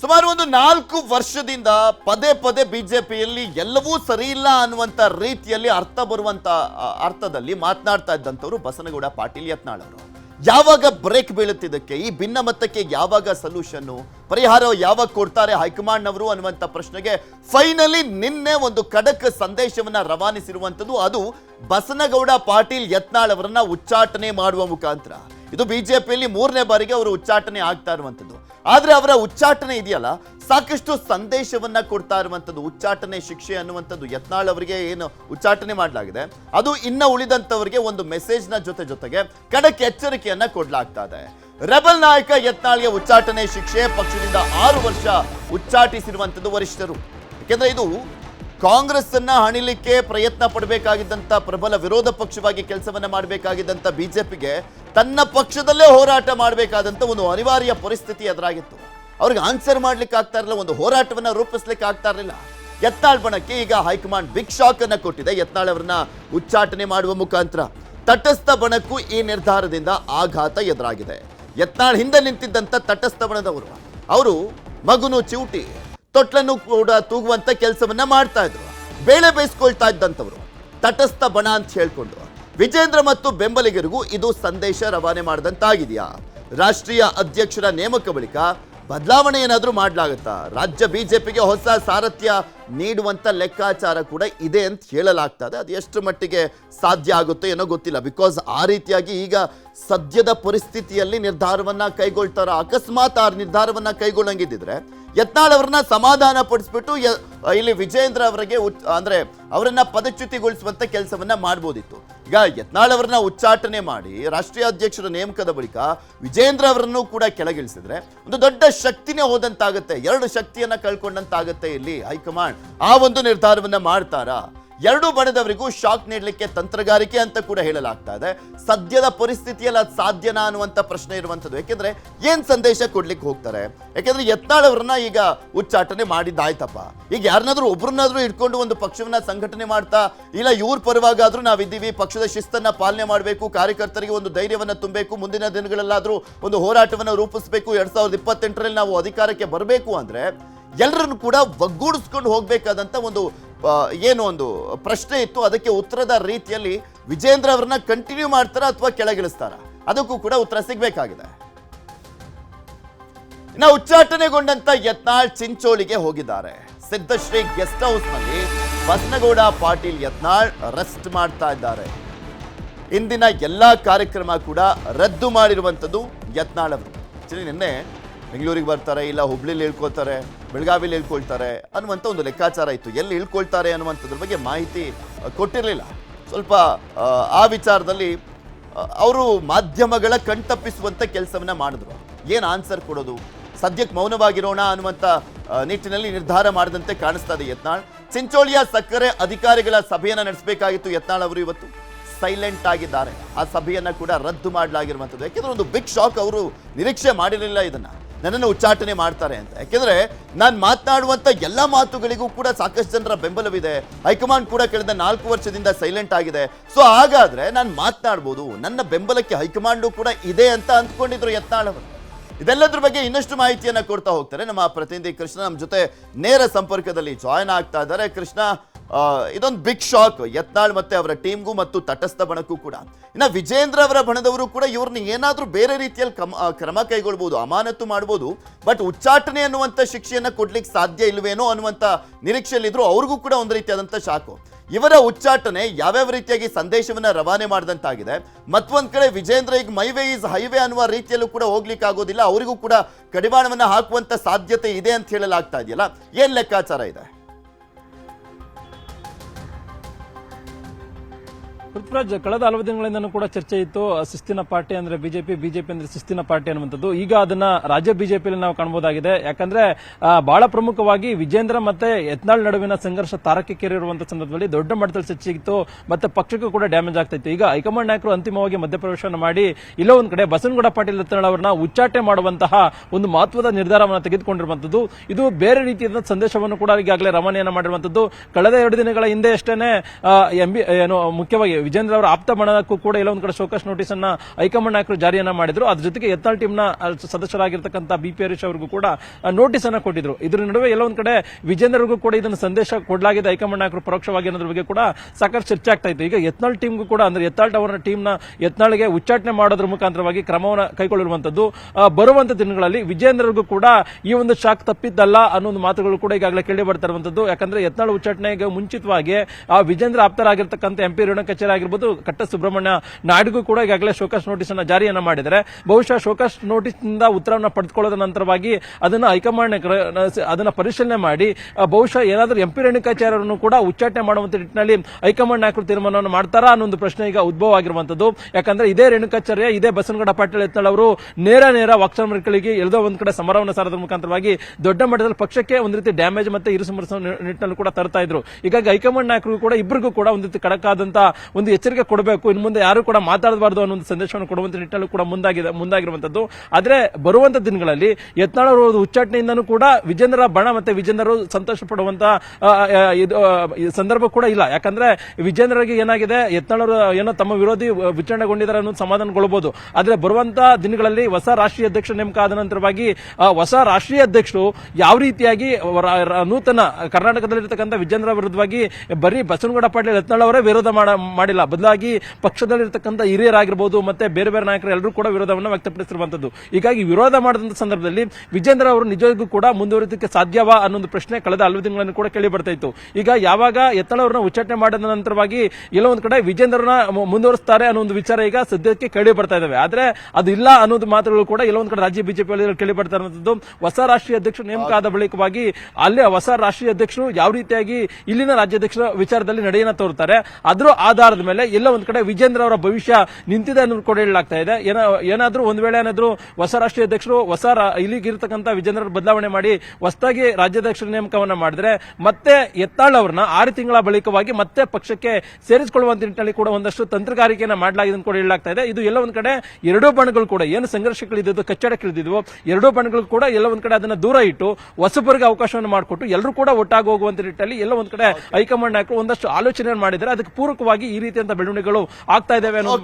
ಸುಮಾರು ಒಂದು ನಾಲ್ಕು ವರ್ಷದಿಂದ ಪದೇ ಪದೇ ಬಿಜೆಪಿಯಲ್ಲಿ ಎಲ್ಲವೂ ಸರಿ ಇಲ್ಲ ಅನ್ನುವಂಥ ರೀತಿಯಲ್ಲಿ ಅರ್ಥ ಬರುವಂತ ಅರ್ಥದಲ್ಲಿ ಮಾತನಾಡ್ತಾ ಇದ್ದಂಥವ್ರು ಬಸನಗೌಡ ಪಾಟೀಲ್ ಯತ್ನಾಳ್ ಅವರು ಯಾವಾಗ ಬ್ರೇಕ್ ಬೀಳುತ್ತಿದ್ದಕ್ಕೆ, ಈ ಭಿನ್ನಮತಕ್ಕೆ ಯಾವಾಗ ಸೊಲ್ಯೂಷನ್ನು, ಪರಿಹಾರ ಯಾವಾಗ ಕೊಡ್ತಾರೆ ಹೈಕಮಾಂಡ್ ಅವರು ಅನ್ನುವಂಥ ಪ್ರಶ್ನೆಗೆ ಫೈನಲಿ ನಿನ್ನೆ ಒಂದು ಖಡಕ್ ಸಂದೇಶವನ್ನ ರವಾನಿಸಿರುವಂಥದ್ದು ಅದು ಬಸನಗೌಡ ಪಾಟೀಲ್ ಯತ್ನಾಳ್ ಅವರನ್ನ ಉಚ್ಚಾಟನೆ ಮಾಡುವ ಮುಖಾಂತರ. ಇದು ಬಿಜೆಪಿಯಲ್ಲಿ ಮೂರನೇ ಬಾರಿಗೆ ಅವರು ಉಚ್ಚಾಟನೆ ಆಗ್ತಾ ಇರುವಂಥದ್ದು. ಆದ್ರೆ ಅವರ ಉಚ್ಚಾಟನೆ ಇದೆಯಲ್ಲ? ಸಾಕಷ್ಟು ಸಂದೇಶವನ್ನ ಕೊಡ್ತಾ ಇರುವಂಥದ್ದು, ಉಚ್ಚಾಟನೆ ಶಿಕ್ಷೆ ಅನ್ನುವಂಥದ್ದು. ಯತ್ನಾಳ್ ಅವರಿಗೆ ಏನು ಉಚ್ಚಾಟನೆ ಮಾಡಲಾಗಿದೆ. ಅದು ಇನ್ನ ಉಳಿದಂತವರಿಗೆ ಒಂದು ಮೆಸೇಜ್ನ ಜೊತೆ ಜೊತೆಗೆ ಖಡಕ್ ಎಚ್ಚರಿಕೆಯನ್ನ ಕೊಡಲಾಗ್ತಾ ಇದೆ. ರೆಬಲ್ ನಾಯಕ ಯತ್ನಾಳ್ಗೆ ಉಚ್ಚಾಟನೆ ಶಿಕ್ಷೆ, ಪಕ್ಷದಿಂದ ಆರು ವರ್ಷ ಉಚ್ಚಾಟಿಸಿರುವಂಥದ್ದು ವರಿಷ್ಠರು. ಯಾಕೆಂದ್ರೆ ಇದು ಕಾಂಗ್ರೆಸ್ ಅನ್ನ ಹಣಿಲಿಕ್ಕೆ ಪ್ರಯತ್ನ ಪಡಬೇಕಾಗಿದ್ದಂತ ಪ್ರಬಲ ವಿರೋಧ ಪಕ್ಷವಾಗಿ ಕೆಲಸವನ್ನ ಮಾಡಬೇಕಾಗಿದ್ದಂತ ಬಿಜೆಪಿಗೆ ತನ್ನ ಪಕ್ಷದಲ್ಲೇ ಹೋರಾಟ ಮಾಡಬೇಕಾದಂತ ಒಂದು ಅನಿವಾರ್ಯ ಪರಿಸ್ಥಿತಿ ಎದುರಾಗಿತ್ತು. ಅವ್ರಿಗೆ ಆನ್ಸರ್ ಮಾಡ್ಲಿಕ್ಕೆ ಆಗ್ತಾ ಇರಲಿಲ್ಲ, ಒಂದು ಹೋರಾಟವನ್ನ ರೂಪಿಸ್ಲಿಕ್ಕೆ ಆಗ್ತಾ ಇರಲಿಲ್ಲ. ಯತ್ನಾಳ್ ಬಣಕ್ಕೆ ಈಗ ಹೈಕಮಾಂಡ್ ಬಿಗ್ ಶಾಕ್ ಅನ್ನ ಕೊಟ್ಟಿದೆ. ಯತ್ನಾಳ್ ಅವರನ್ನ ಉಚ್ಚಾಟನೆ ಮಾಡುವ ಮುಖಾಂತರ ತಟಸ್ಥ ಬಣಕ್ಕೂ ಈ ನಿರ್ಧಾರದಿಂದ ಆಘಾತ ಎದುರಾಗಿದೆ. ಯತ್ನಾಳ್ ಹಿಂದೆ ನಿಂತಿದ್ದಂತ ತಟಸ್ಥ ಬಣದವರು, ಅವರು ಮಗುನು ಚಿವುಟಿ. ತೊಟ್ಲನ್ನು ಕೂಡ ತೂಗುವಂತ ಕೆಲಸವನ್ನ ಮಾಡ್ತಾ ಇದ್ರು. ಬೇಳೆ ಬೇಯಿಸ್ಕೊಳ್ತಾ ಇದ್ದಂಥವ್ರು. ತಟಸ್ಥ ಬಣ ಅಂತ ಹೇಳ್ಕೊಂಡು. ವಿಜೇಂದ್ರ ಮತ್ತು ಬೆಂಬಲಿಗರಿಗೂ ಇದು ಸಂದೇಶ ರವಾನೆ ಮಾಡಿದಂತಾಗಿದೆಯಾ? ರಾಷ್ಟ್ರೀಯ ಅಧ್ಯಕ್ಷರ ನೇಮಕ ಬಳಿಕ ಬದಲಾವಣೆ ಏನಾದರೂ ಮಾಡಲಾಗುತ್ತಾ? ರಾಜ್ಯ ಬಿಜೆಪಿಗೆ ಹೊಸ ಸಾರಥ್ಯ ನೀಡುವಂಥ ಲೆಕ್ಕಾಚಾರ ಕೂಡ ಇದೆ ಅಂತ ಹೇಳಲಾಗ್ತದೆ. ಅದು ಎಷ್ಟು ಮಟ್ಟಿಗೆ ಸಾಧ್ಯ ಆಗುತ್ತೋ ಏನೋ ಗೊತ್ತಿಲ್ಲ. ಬಿಕಾಸ್ ಆ ರೀತಿಯಾಗಿ ಈಗ ಸದ್ಯದ ಪರಿಸ್ಥಿತಿಯಲ್ಲಿ ನಿರ್ಧಾರವನ್ನ ಕೈಗೊಳ್ತಾರ, ಅಕಸ್ಮಾತ್ ಆ ನಿರ್ಧಾರವನ್ನ ಕೈಗೊಳ್ಳಂಗಿದ್ದಿದ್ರೆ ಯತ್ನಾಳ್ ಅವರನ್ನ ಸಮಾಧಾನ ಪಡಿಸ್ಬಿಟ್ಟು ಇಲ್ಲಿ ವಿಜಯೇಂದ್ರ ಅವರಿಗೆ ಅಂದ್ರೆ ಅವರನ್ನ ಪದಚ್ಯುತಿಗೊಳಿಸುವಂತ ಕೆಲಸವನ್ನ ಮಾಡ್ಬೋದಿತ್ತು. ಈಗ ಯತ್ನಾಳ್ ಅವರನ್ನ ಉಚ್ಚಾಟನೆ ಮಾಡಿ ರಾಷ್ಟ್ರೀಯ ಅಧ್ಯಕ್ಷರ ನೇಮಕದ ಬಳಿಕ ವಿಜೇಂದ್ರ ಅವರನ್ನು ಕೂಡ ಕೆಳಗಿಳಿಸಿದ್ರೆ ಒಂದು ದೊಡ್ಡ ಶಕ್ತಿನೇ ಹೋದಂತಾಗತ್ತೆ. ಎರಡು ಶಕ್ತಿಯನ್ನ ಕಳ್ಕೊಂಡಂತಾಗತ್ತೆ ಇಲ್ಲಿ ಹೈಕಮಾಂಡ್. ಆ ಒಂದು ನಿರ್ಧಾರವನ್ನ ಮಾಡ್ತಾರಾ? ಎರಡೂ ಬಣದವರಿಗೂ ಶಾಕ್ ನೀಡಲಿಕ್ಕೆ ತಂತ್ರಗಾರಿಕೆ ಅಂತ ಕೂಡ ಹೇಳಲಾಗ್ತಾ ಇದೆ. ಸದ್ಯದ ಪರಿಸ್ಥಿತಿಯಲ್ಲಿ ಅದು ಸಾಧ್ಯನಾ ಅನ್ನುವಂಥ ಪ್ರಶ್ನೆ ಇರುವಂಥದ್ದು. ಯಾಕೆಂದ್ರೆ ಏನ್ ಸಂದೇಶ ಕೊಡ್ಲಿಕ್ಕೆ ಹೋಗ್ತಾರೆ? ಯಾಕೆಂದ್ರೆ ಎತ್ತಾಳವ್ರನ್ನ ಈಗ ಉಚ್ಚಾಟನೆ ಮಾಡಿದ್ದಾಯ್ತಪ್ಪ. ಈಗ ಯಾರನ್ನಾದ್ರೂ ಒಬ್ರನ್ನಾದ್ರೂ ಇಟ್ಕೊಂಡು ಒಂದು ಪಕ್ಷವನ್ನ ಸಂಘಟನೆ ಮಾಡ್ತಾ, ಇಲ್ಲ ಇವ್ರ ಪರವಾಗಾದ್ರೂ ನಾವಿದ್ದೀವಿ, ಪಕ್ಷದ ಶಿಸ್ತನ್ನ ಪಾಲನೆ ಮಾಡಬೇಕು, ಕಾರ್ಯಕರ್ತರಿಗೆ ಒಂದು ಧೈರ್ಯವನ್ನ ತುಂಬಬೇಕು, ಮುಂದಿನ ದಿನಗಳಲ್ಲಾದ್ರೂ ಒಂದು ಹೋರಾಟವನ್ನ ರೂಪಿಸಬೇಕು, ಎರಡ್ ಸಾವಿರದ ಇಪ್ಪತ್ತೆಂಟರಲ್ಲಿ ನಾವು ಅಧಿಕಾರಕ್ಕೆ ಬರಬೇಕು ಅಂದ್ರೆ ಎಲ್ಲರನ್ನು ಕೂಡ ಒಗ್ಗೂಡಿಸ್ಕೊಂಡು ಹೋಗಬೇಕಾದಂಥ ಒಂದು ಏನು ಒಂದು ಪ್ರಶ್ನೆ ಇತ್ತು. ಅದಕ್ಕೆ ಉತ್ತರದ ರೀತಿಯಲ್ಲಿ ವಿಜೇಂದ್ರ ಅವ್ರನ್ನ ಕಂಟಿನ್ಯೂ ಮಾಡ್ತಾರಾ ಅಥವಾ ಕೆಳಗಿಳಿಸ್ತಾರ? ಅದಕ್ಕೂ ಕೂಡ ಉತ್ತರ ಸಿಗಬೇಕಾಗಿದೆ. ಇನ್ನು ಉಚ್ಚಾಟನೆಗೊಂಡಂತ ಯತ್ನಾಳ್ ಚಿಂಚೋಳಿಗೆ ಹೋಗಿದ್ದಾರೆ. ಸಿದ್ದಶ್ರೀ ಗೆಸ್ಟ್ ಹೌಸ್ನಲ್ಲಿ ಬಸನಗೌಡ ಪಾಟೀಲ್ ಯತ್ನಾಳ್ ರೆಸ್ಟ್ ಮಾಡ್ತಾ ಇದ್ದಾರೆ. ಇಂದಿನ ಎಲ್ಲಾ ಕಾರ್ಯಕ್ರಮ ಕೂಡ ರದ್ದು ಮಾಡಿರುವಂಥದ್ದು ಯತ್ನಾಳ್ ಅವರು. ನಿನ್ನೆ ಬೆಂಗಳೂರಿಗೆ ಬರ್ತಾರೆ ಇಲ್ಲ ಹುಬ್ಳಿಲಿ ಹೇಳ್ಕೊಳ್ತಾರೆ ಬೆಳಗಾವಿಲಿ ಹೇಳ್ಕೊಳ್ತಾರೆ ಅನ್ನುವಂಥ ಒಂದು ಲೆಕ್ಕಾಚಾರ ಇತ್ತು. ಎಲ್ಲಿ ಇಳ್ಕೊಳ್ತಾರೆ ಅನ್ನುವಂಥದ್ರ ಬಗ್ಗೆ ಮಾಹಿತಿ ಕೊಟ್ಟಿರಲಿಲ್ಲ. ಸ್ವಲ್ಪ ಆ, ವಿಚಾರದಲ್ಲಿ ಅವರು ಮಾಧ್ಯಮಗಳ ಕಣ್ತಪ್ಪಿಸುವಂಥ ಕೆಲಸವನ್ನ ಮಾಡಿದ್ರು. ಏನು ಆನ್ಸರ್ ಕೊಡೋದು? ಸದ್ಯಕ್ಕೆ ಮೌನವಾಗಿರೋಣ ಅನ್ನುವಂಥ ನಿಟ್ಟಿನಲ್ಲಿ ನಿರ್ಧಾರ ಮಾಡಿದಂತೆ ಕಾಣಿಸ್ತಾ ಇದೆ ಯತ್ನಾಳ್. ಚಿಂಚೋಳಿಯ ಸಕ್ಕರೆ ಅಧಿಕಾರಿಗಳ ಸಭೆಯನ್ನು ನಡೆಸಬೇಕಾಗಿತ್ತು ಯತ್ನಾಳ್ ಅವರು ಇವತ್ತು. ಸೈಲೆಂಟ್ ಆಗಿದ್ದಾರೆ. ಆ ಸಭೆಯನ್ನು ಕೂಡ ರದ್ದು ಮಾಡಲಾಗಿರುವಂಥದ್ದು. ಯಾಕೆಂದ್ರೆ ಒಂದು ಬಿಗ್ ಶಾಕ್ ಅವರು ನಿರೀಕ್ಷೆ ಮಾಡಿರಲಿಲ್ಲ ಇದನ್ನ. ನನ್ನನ್ನು ಉಚ್ಚಾಟನೆ ಮಾಡ್ತಾರೆ ಅಂತ. ಯಾಕೆಂದ್ರೆ ನಾನು ಮಾತನಾಡುವಂಥ ಎಲ್ಲ ಮಾತುಗಳಿಗೂ ಕೂಡ ಸಾಕಷ್ಟು ಜನರ ಬೆಂಬಲವಿದೆ. ಹೈಕಮಾಂಡ್ ಕೂಡ ಕಳೆದ ನಾಲ್ಕು ವರ್ಷದಿಂದ ಸೈಲೆಂಟ್ ಆಗಿದೆ. ಸೊ ಹಾಗಾದ್ರೆ ನಾನು ಮಾತನಾಡ್ಬೋದು, ನನ್ನ ಬೆಂಬಲಕ್ಕೆ ಹೈಕಮಾಂಡು ಕೂಡ ಇದೆ ಅಂತ ಅಂದ್ಕೊಂಡಿದ್ರು ಯತ್ನಾಳವರು. ಇದೆಲ್ಲದ್ರ ಬಗ್ಗೆ ಇನ್ನಷ್ಟು ಮಾಹಿತಿಯನ್ನ ಕೊಡ್ತಾ ಹೋಗ್ತಾರೆ ನಮ್ಮ ಪ್ರತಿನಿಧಿ ಕೃಷ್ಣ. ನಮ್ಮ ಜೊತೆ ನೇರ ಸಂಪರ್ಕದಲ್ಲಿ ಜಾಯ್ನ್ ಆಗ್ತಾ ಇದ್ದಾರೆ. ಕೃಷ್ಣ ಇದೊಂದು ಬಿಗ್ ಶಾಕ್ ಯತ್ನಾಳ್ ಮತ್ತೆ ಅವರ ಟೀಮ್ಗೂ ಮತ್ತು ತಟಸ್ಥ ಬಣಕ್ಕೂ ಕೂಡ. ಇನ್ನು ವಿಜೇಂದ್ರ ಅವರ ಬಣದವರು ಕೂಡ ಇವ್ರನ್ನ ಏನಾದರೂ ಬೇರೆ ರೀತಿಯಲ್ಲಿ ಕ್ರಮ ಕೈಗೊಳ್ಬೋದು ಅಮಾನತು ಮಾಡ್ಬೋದು ಬಟ್ ಉಚ್ಚಾಟನೆ ಅನ್ನುವಂಥ ಶಿಕ್ಷೆಯನ್ನು ಕೊಡ್ಲಿಕ್ಕೆ ಸಾಧ್ಯ ಇಲ್ವೇನೋ ಅನ್ನುವಂಥ ನಿರೀಕ್ಷೆಯಲ್ಲಿದ್ರು ಅವ್ರಿಗೂ ಕೂಡ ಒಂದು ರೀತಿಯಾದಂಥ ಶಾಕು. ಇವರ ಉಚ್ಚಾಟನೆ ಯಾವ್ಯಾವ ರೀತಿಯಾಗಿ ಸಂದೇಶವನ್ನ ರವಾನೆ ಮಾಡಿದಂತಾಗಿದೆ. ಮತ್ತೊಂದು ಕಡೆ ವಿಜೇಂದ್ರ ಈಗ ಮೈವೇ ಈಸ್ ಹೈವೇ ಅನ್ನುವ ರೀತಿಯಲ್ಲೂ ಕೂಡ ಹೋಗ್ಲಿಕ್ಕೆ ಆಗೋದಿಲ್ಲ. ಅವರಿಗೂ ಕೂಡ ಕಡಿವಾಣವನ್ನು ಹಾಕುವಂಥ ಸಾಧ್ಯತೆ ಇದೆ ಅಂತ ಹೇಳಲಾಗ್ತಾ ಇದೆಯಲ್ಲ? ಏನು ಲೆಕ್ಕಾಚಾರ ಇದೆ? ಪೃಥ್ವಿರಾಜ್, ಕಳೆದ ಹಲವು ದಿನಗಳಿಂದನೂ ಕೂಡ ಚರ್ಚೆ ಇತ್ತು ಶಿಸ್ತಿನ ಪಾರ್ಟಿ ಅಂದ್ರೆ ಬಿಜೆಪಿ ಬಿಜೆಪಿ ಅಂದ್ರೆ ಶಿಸ್ತಿನ ಪಾರ್ಟಿ ಅನ್ನುವಂಥದ್ದು. ಈಗ ಅದನ್ನ ರಾಜ್ಯ ಬಿಜೆಪಿಯಲ್ಲಿ ನಾವು ಕಾಣಬಹುದಾಗಿದೆ ಯಾಕಂದ್ರೆ ಬಹಳ ಪ್ರಮುಖವಾಗಿ ವಿಜೇಂದ್ರ ಮತ್ತೆ ಯತ್ನಾಳ್ ನಡುವಿನ ಸಂಘರ್ಷ ತಾರಕಕ್ಕೇರಿರುವಂತಹ ಸಂದರ್ಭದಲ್ಲಿ ದೊಡ್ಡ ಮಟ್ಟದಲ್ಲಿ ಚರ್ಚೆ ಇತ್ತು, ಮತ್ತೆ ಪಕ್ಷಕ್ಕೂ ಕೂಡ ಡ್ಯಾಮೇಜ್ ಆಗ್ತಾ ಈಗ ಹೈಕಮಾಂಡ್ ನಾಯಕರು ಅಂತಿಮವಾಗಿ ಮಧ್ಯಪ್ರವೇಶವನ್ನು ಮಾಡಿ, ಇಲ್ಲೋ ಒಂದ್ ಕಡೆ ಬಸವನಗೌಡ ಪಾಟೀಲ್ ಯತ್ನಾಳ್ ಅವರನ್ನ ಉಚ್ಚಾಟೆ ಮಾಡುವಂತಹ ಒಂದು ಮಹತ್ವದ ನಿರ್ಧಾರವನ್ನು ತೆಗೆದುಕೊಂಡಿರುವಂತದ್ದು ಇದು ಬೇರೆ ರೀತಿಯ ಸಂದೇಶವನ್ನು ಕೂಡ ಈಗಾಗಲೇ ರವಾನೆಯನ್ನ ಮಾಡಿರುವಂತದ್ದು ಕಳೆದ ಎರಡು ದಿನಗಳ ಹಿಂದೆ ಅಷ್ಟೇನೆ ಎಂಬಿ ಏನು, ಮುಖ್ಯವಾಗಿ ವಿಜೇಂದ್ರ ಅವರ ಆಪ್ತ ಬಣಕ್ಕೂ ಕೂಡ ಎಲ್ಲ ಒಂದ್ ಕಡೆ ಶೋಕಾಸ್ ನೋಟಿಸ್ ಅನ್ನ ಹೈಕಮಾಂಡ್ ನಾಯಕರು ಜಾರಿಯನ್ನ ಮಾಡಿದ್ರು. ಅದ್ರ ಜೊತೆಗೆ ಎತ್ನಾಳ್ ಟೀಮ್ನ ಸದಸ್ಯರಾಗಿರ್ತಕ್ಕಂಥ ಬಿ ಪಿ ಹರೀಶ್ ಅವರಿಗೂ ಕೂಡ ನೋಟಿಸ್ ಅನ್ನ ಕೊಟ್ಟಿದ್ರು. ಇದ್ರ ನಡುವೆ ಎಲ್ಲ ಒಂದ್ ಕಡೆ ವಿಜೇಂದ್ರಗೂ ಕೂಡ ಇದನ್ನ ಸಂದೇಶ ಕೊಡಲಾಗಿದೆ ಹೈಕಮಾಂಡ್ ನಾಯಕರು ಪರೋಕ್ಷವಾಗಿ ಅನ್ನೋದ್ರ ಬಗ್ಗೆ ಕೂಡ ಸಾಕಷ್ಟು ಚರ್ಚೆ ಆಗ್ತಾ ಇತ್ತು. ಈಗ ಯತ್ನಾಳ್ ಟೀಮ್ಗೂ ಕೂಡ ಅಂದ್ರೆ ಯತ್ನಾಳ್ ಅವರ ಟೀಮ್ನ ಯತ್ನಾಳ್ಗೆ ಉಚ್ಚಾಟನೆ ಮಾಡೋದ್ರ ಮುಖಾಂತರವಾಗಿ ಕ್ರಮವನ್ನು ಕೈಗೊಳ್ಳಿರುವಂತದ್ದು ಬರುವಂತ ದಿನಗಳಲ್ಲಿ ವಿಜೇಂದ್ರರಿಗೂ ಕೂಡ ಈ ಒಂದು ಶಾಕ್ ತಪ್ಪಿದ್ದಲ್ಲ ಅನ್ನೋ ಒಂದು ಮಾತುಗಳು ಕೂಡ ಈಗಾಗಲೇ ಕೇಳಿ ಬರ್ತಾ ಇರುವಂತದ್ದು ಯಾಕಂದ್ರೆ ಯತ್ನಾಳ್ ಉಚ್ಚಾಟನೆಗೆ ಮುಂಚಿತವಾಗಿ, ಆ, ವಿಜೇಂದ್ರ ಆಪ್ತರಾಗಿರ್ತಕ್ಕಂಥ ಎಂಪಿ ರೇಣು ಕಚೇರಿ ಆಗಿರ್ಬೋದು ಕಟ್ಟ ಸುಬ್ರಹ್ಮಣ್ಯ ನಾಯ್ಡುಗೂ ಕೂಡ ಈಗಾಗಲೇ ಶೋಕಾಸ್ ನೋಟಿಸ್ ಅನ್ನು ಜಾರಿಯನ್ನ ಮಾಡಿದರೆ ಬಹುಶಃ ಶೋಕಾಸ್ ನೋಟಿಸ್ನಿಂದ ಉತ್ತರವನ್ನು ಪಡೆದುಕೊಳ್ಳೋದ ನಂತರವಾಗಿ ಅದನ್ನ ಹೈಕಮಾಂಡ್ ಅದನ್ನು ಪರಿಶೀಲನೆ ಮಾಡಿ ಬಹುಶಃ ಏನಾದರೂ ಎಂಪಿ ರೇಣುಕಾಚಾರ್ಯರನ್ನು ಕೂಡ ಉಚ್ಚಾಟನೆ ಮಾಡುವಂತ ನಿಟ್ಟಿನಲ್ಲಿ ಹೈಕಮಾಂಡ್ ನಾಯಕರು ತೀರ್ಮಾನವನ್ನು ಮಾಡ್ತಾರಾ ಅನ್ನೋ ಒಂದು ಪ್ರಶ್ನೆ ಈಗ ಉದ್ಭವ ಆಗಿರುವಂತದ್ದು ಯಾಕಂದ್ರೆ ಇದೇ ರೇಣುಕಾಚಾರ್ಯ, ಇದೇ ಬಸವನಗೌಡ ಪಾಟೀಲ್ ಎತ್ತಾಳ ಅವರು ನೇರ ನೇರ ವಾಕ್ಸಮರ್ಗಳಿಗೆ ಎಲ್ಲದೋ ಒಂದ್ ಕಡೆ ಸಮಾರಂಭ ಸಾರದ ಮುಖಾಂತರವಾಗಿ ದೊಡ್ಡ ಮಟ್ಟದಲ್ಲಿ ಪಕ್ಷಕ್ಕೆ ಒಂದು ರೀತಿ ಡ್ಯಾಮೇಜ್ ಮತ್ತೆ ಇರು ಸಮರ್ಸೋ ನಿಟ್ಟಿನಲ್ಲಿ ಕೂಡ ತರ್ತಾ ಇದ್ರು. ಹೀಗಾಗಿ ಹೈಕಮಾಂಡ್ ನಾಯಕರು ಕೂಡ ಇಬ್ಬರಿಗೂ ಕೂಡ ಒಂದು ರೀತಿ ಖಡಕ್ಕಾದಂತ ಒಂದು ಎಚ್ಚರಿಕೆ ಕೊಡಬೇಕು. ಇನ್ನು ಮುಂದೆ ಯಾರು ಕೂಡ ಮಾತಾಡಬಾರ್ದು ಅನ್ನೋ ಒಂದು ಸಂದೇಶವನ್ನು ಕೊಡುವಂತ ನಿಟ್ಟಲ್ಲೂ ಕೂಡ ಮುಂದಾಗಿದೆ ಮುಂದಾಗಿರುವಂತದ್ದು. ಆದ್ರೆ ಬರುವಂತ ದಿನಗಳಲ್ಲಿ ಯತ್ನಾಳ್ ಅವರ ಕೂಡ ವಿಜೇಂದ್ರ ಬಣ ಮತ್ತೆ ವಿಜೇಂದ್ರರು ಸಂತೋಷ ಪಡುವಂತ ಸಂದರ್ಭ ಕೂಡ ಇಲ್ಲ. ಯಾಕಂದ್ರೆ ವಿಜೇಂದ್ರರಿಗೆ ಏನಾಗಿದೆ? ಯತ್ನಾಳರು ಏನೋ ತಮ್ಮ ವಿರೋಧಿ ವಿಚಾರಣೆಗೊಂಡಿದ್ದಾರೆ ಅನ್ನೋದು ಸಮಾಧಾನಗೊಳ್ಳಬಹುದು ಆದ್ರೆ ಬರುವಂತ ದಿನಗಳಲ್ಲಿ ಹೊಸ ರಾಷ್ಟ್ರೀಯ ಅಧ್ಯಕ್ಷ ನೇಮಕ ಆದ ನಂತರವಾಗಿ ಹೊಸ ರಾಷ್ಟ್ರೀಯ ಅಧ್ಯಕ್ಷರು ಯಾವ ರೀತಿಯಾಗಿ ನೂತನ ಕರ್ನಾಟಕದಲ್ಲಿರ್ತಕ್ಕಂಥ ವಿಜೇಂದ್ರ ವಿರುದ್ಧವಾಗಿ ಬರೀ ಬಸವನಗೌಡ ಪಾಟೀಲ್ ಯತ್ನಾಳ್ ಅವರೇ ವಿರೋಧ ಮಾಡ- ಮಾಡಿಲ್ಲ. ಬದಲಾಗಿ ಪಕ್ಷದಲ್ಲಿರ್ತಕ್ಕಂಥ ಹಿರಿಯರಾಗಿರ್ಬೋದು ಮತ್ತೆ ಬೇರೆ ಬೇರೆ ನಾಯಕರು ಎಲ್ಲರೂ ಕೂಡ ವಿರೋಧವನ್ನು ವ್ಯಕ್ತಪಡಿಸಿರುವಂತದ್ದು ಹೀಗಾಗಿ ವಿರೋಧ ಮಾಡಿದಂಥ ಸಂದರ್ಭದಲ್ಲಿ ವಿಜೇಂದ್ರ ಅವರು ನಿಜಕ್ಕೂ ಕೂಡ ಮುಂದುವರಿದಕ್ಕೆ ಸಾಧ್ಯವಾ ಅನ್ನೊಂದು ಪ್ರಶ್ನೆ ಕಳೆದ ಹಲವು ದಿನಗಳನ್ನು ಕೂಡ ಕೇಳಿ ಬರ್ತಾ ಇತ್ತು. ಈಗ ಯಾವಾಗ ಎತ್ತಳವರನ್ನ ಉಚ್ಚಾಟನೆ ಮಾಡಿದ ನಂತರವಾಗಿ ಎಲ್ಲೋ ಒಂದು ಕಡೆ ವಿಜೇಂದ್ರನ ಮುಂದುವರಿಸ್ತಾರೆ ಅನ್ನೋ ಒಂದು ವಿಚಾರ ಈಗ ಸದ್ಯಕ್ಕೆ ಕೇಳಿ ಬರ್ತಾ ಇದ್ದಾವೆ ಆದ್ರೆ ಅದು ಇಲ್ಲ ಅನ್ನೋದು ಮಾತುಗಳು ಕೂಡ ಎಲ್ಲ ಒಂದು ಕಡೆ ರಾಜ್ಯ ಬಿಜೆಪಿ ಕೇಳಿ ಬರ್ತಾ ಇರುವಂತದ್ದು ಹೊಸ ರಾಷ್ಟ್ರೀಯ ಅಧ್ಯಕ್ಷರು ನೇಮಕ ಆದ ಬಳಿಕವಾಗಿ ಅಲ್ಲೇ ಹೊಸ ರಾಷ್ಟ್ರೀಯ ಅಧ್ಯಕ್ಷರು ಯಾವ ರೀತಿಯಾಗಿ ಇಲ್ಲಿನ ರಾಜ್ಯಾಧ್ಯಕ್ಷರ ವಿಚಾರದಲ್ಲಿ ನಡೆಯನ್ನ ತೋರುತ್ತಾರೆ. ಅದರ ಆಧಾರದ ಮೇಲೆ ಎಲ್ಲ ಒಂದ್ ಕಡೆ ವಿಜೇಂದ್ರ ಅವರ ಭವಿಷ್ಯ ನಿಂತಿದೆ ಅನ್ನೋದು ಕೂಡ ಹೇಳಲಾಗ್ತಾ ಇದೆ. ಏನ ಏನಾದ್ರೂ ಒಂದ್ ವೇಳೆ ಏನಾದ್ರೂ ಹೊಸ ರಾಷ್ಟ್ರೀಯ ಅಧ್ಯಕ್ಷರು ಹೊಸ ಇಲ್ಲಿಗಿರ್ತಕ್ಕಂಥ ವಿಜೇಂದ್ರ ಬದಲಾವಣೆ ಮಾಡಿ ಹೊಸದಾಗಿ ರಾಜ್ಯಾಧ್ಯಕ್ಷರ ನೇಮಕವನ್ನ ಮಾಡಿದ್ರೆ ಮತ್ತೆ ಎತ್ತಾಳ್ ಅವ್ರನ್ನ ಆರು ತಿಂಗಳ ಬಳಿಕವಾಗಿ ಮತ್ತೆ ಪಕ್ಷಕ್ಕೆ ಸೇರಿಸಿಕೊಳ್ಳುವಂತ ನಿಟ್ಟಿನಲ್ಲಿ ಕೂಡ ಒಂದಷ್ಟು ತಂತ್ರಗಾರಿಕೆಯನ್ನ ಮಾಡಲಾಗಿದೆ ಅಂತ ಕೂಡ ಹೇಳಲಾಗ್ತಾ ಇದೆ. ಇದು ಎಲ್ಲ ಒಂದ್ ಕಡೆ ಎರಡೂ ಬಣಗಳು ಕೂಡ ಏನು ಸಂಘರ್ಷಗಳಿದ್ದು ಕಚ್ಚಡಕ್ಕಿಳಿದಿದ್ವು ಎರಡೂ ಬಣಗಳು ಕೂಡ ಎಲ್ಲ ಒಂದ್ ಕಡೆ ಅದನ್ನ ದೂರ ಇಟ್ಟು ಹೊಸಬರಿಗೆ ಅವಕಾಶವನ್ನು ಮಾಡಿಕೊಟ್ಟು ಎಲ್ಲರೂ ಕೂಡ ಒಟ್ಟಾಗಿ ಹೋಗುವಂತ ನಿಟ್ಟಿನಲ್ಲಿ ಎಲ್ಲ ಒಂದ್ ಕಡೆ ಹೈಕಮಾಂಡ್ ನಾಯಕರು ಒಂದಷ್ಟು ಆಲೋಚನೆ ಮಾಡಿದರೆ ಅದಕ್ಕೆ ಪೂರಕವಾಗಿ ಈ ರೀತಿಯಂತ ಬೆಳವಣಿಗೆಗಳು ಆಗ್ತಾ ಇದಾವೆ ಅನ್ನೋ